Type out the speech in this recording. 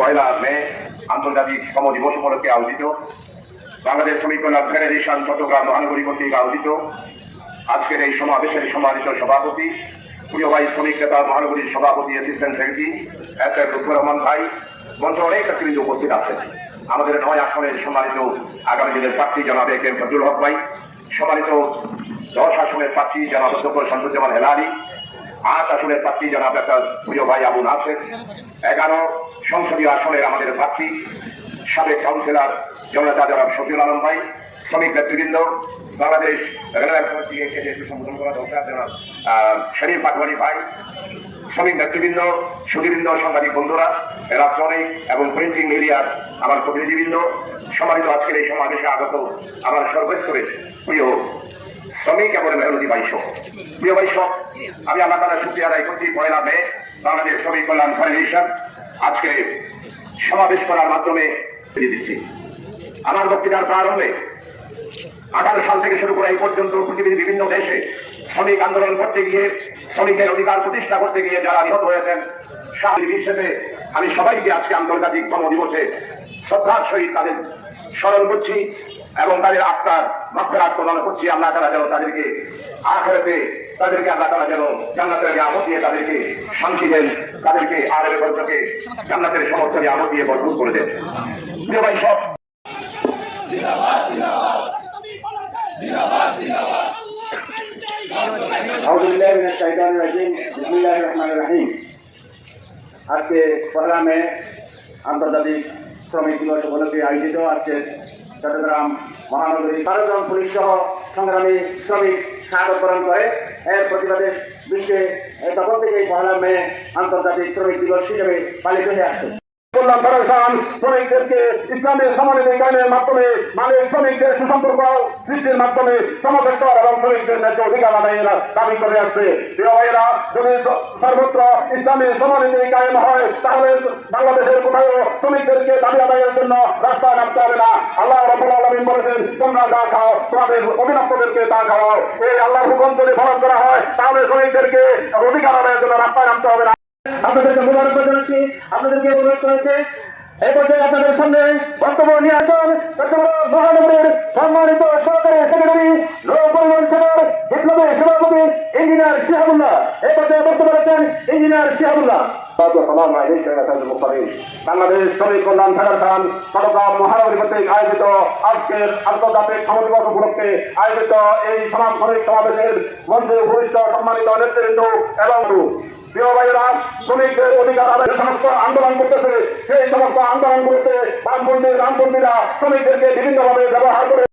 পয়লা মে আন্তর্জাতিক শ্রম দিবস উপলক্ষে আয়োজিত। বাংলাদেশ শ্রমিক কল্যাণ ফেডারেশন চট্টগ্রাম মহানগরী কর্তৃক আয়োজিত। আজকের এই সমাবেশের সম্মানিত সভাপতি, প্রিয় ভাই শ্রমিক নেতা মহানগরীর সভাপতি অ্যাসিস্ট্যান্ট সেক্রেটারি এস এর লুৎফর রহমান ভাই, মঞ্চ অনেক নেতৃবৃন্দ উপস্থিত আছেন। আমাদের নয় আসনের সম্মানিত আগামী দিনের প্রার্থী জনাবে কে ফজলুল হক ভাই, সম্মানিত দশ আসনের প্রার্থী জনাব শামসুজ্জামান হেলালি আট আসনের প্রার্থী জনাব একটা প্রিয় ভাই আবু নাসের, এগারো সংসদীয় আসনের আমাদের প্রার্থী, সাবেক কাউন্সিলর জনতা জনাব শফিউল আলম ভাই, শ্রমিক নেতৃবৃন্দ, বাংলাদেশ সম্বোধন করা দরকার, জনাব শরীফ পাটওয়ারি ভাই, শ্রমিক নেতৃবৃন্দ সুদীবৃন্দ সাংবাদিক বন্ধুরা ইলেকট্রনিক এবং প্রিন্টিং মিডিয়ার আমার প্রতিনিধিবৃন্দ সম্মানিত আজকের এই সমাবেশে আগত আমার সর্বস্তরের প্রিয় প্রিয় আমি করছি। পয়লা মে বাংলাদেশ শ্রমিক কল্যাণ ফেডারেশন আজকে সমাবেশ করার মাধ্যমে দিচ্ছি আমার বক্তৃতার প্রারম্ভে আঠারো সাল থেকে শুরু করে এই পর্যন্ত পৃথিবীর বিভিন্ন দেশে শ্রমিক আন্দোলন করতে গিয়ে, শ্রমিকের অধিকার প্রতিষ্ঠা করতে গিয়ে যারা নিহত হয়েছেন স্বাভাবিক হিসেবে আমি সবাইকে আজকে আন্তর্জাতিক শ্রম দিবসে শ্রদ্ধার সহিত তাদের স্মরণ করছি। এবং তাদের আত্মার মাত্রার প্রদান করছি আল্লাহ তারা যেন তাদেরকে আখেরাতে তাদেরকে আল্লাহ তারা যেন জান্নাতের আমদ দিয়ে তাদেরকে শান্তি দেন তাদেরকে আরের বর্ষকে জান্নাতের সমস্ত আমদ দিয়ে ভরপুর করে দেন প্রিয় ভাই সব أعوذ بالله من الشيطان الرجيم بسم الله الرحمن الرحيم আজকে পহেলা মে আন্তর্জাতিক শ্রমিক দিবস উপলক্ষে আয়োজিত আজকে চট্টগ্রাম মহানগরী বারো জন পুলিশ সহ সংগ্রামী শ্রমিক স্বাগত প্রদান করে। এর প্রতিবাদে বিশ্বে তখন থেকে পহেলা মে আন্তর্জাতিক শ্রমিক দিবস হিসেবে পালিত হয়ে আসছে কল্যাণ ফেডারেশন শ্রমিকদেরকে ইসলামের সমানীতি গানের মাধ্যমে মালিক শ্রমিকদের সুসম্পর্ক সৃষ্টির মাধ্যমে সমসেক্টর এবং শ্রমিকদের ন্যায্য অধিকার আদায়ের দাবি করে আসছে। প্রিয় যদি সর্বত্র ইসলামের সমানীতি কায়েম হয়, তাহলে বাংলাদেশের কোথাও শ্রমিকদেরকে দাবি আদায়ের জন্য রাস্তায় নামতে হবে না। আল্লাহ রবুল আলমিন বলেছেন, তোমরা যা খাও, তোমাদের অভিনষ্টদেরকে তা খাওয়াও। এই আল্লাহর হুকুম যদি পালন করা হয়, তাহলে শ্রমিকদেরকে অধিকার আদায়ের জন্য রাস্তায় নামতে হবে না। আপনাদেরকে মোবারক জানাচ্ছি, আপনাদেরকে অনুরোধ করেছে, এই পর্যায়ে আপনাদের সামনে বক্তব্য নিয়ে মহানগরের সম্মানিত সরকারি সেক্রেটারি নৌ সেবার বিপ্লবী সভাপতি ইঞ্জিনিয়ার শিহাবুল্লাহ। এই পর্যায়ে বক্তব্য রাখছেন ইঞ্জিনিয়ার শিহাবুল্লাহ। বাংলাদেশ শ্রমিক আয়োজিত আজকের আন্তর্জাতিক শ্রম দিবস উপলক্ষে আয়োজিত এই শ্রমিক সমাবেশের মঞ্চে উপবিষ্ট সম্মানিত নেতৃবৃন্দ এবং প্রিয় ভাইয়েরা, শ্রমিকদের অধিকার আদায়ের সমস্ত আন্দোলন করতেছে। সেই সমস্ত আন্দোলনগুলোতে বামপন্থী রামপন্থীরা শ্রমিকদেরকে বিভিন্নভাবে ব্যবহার করে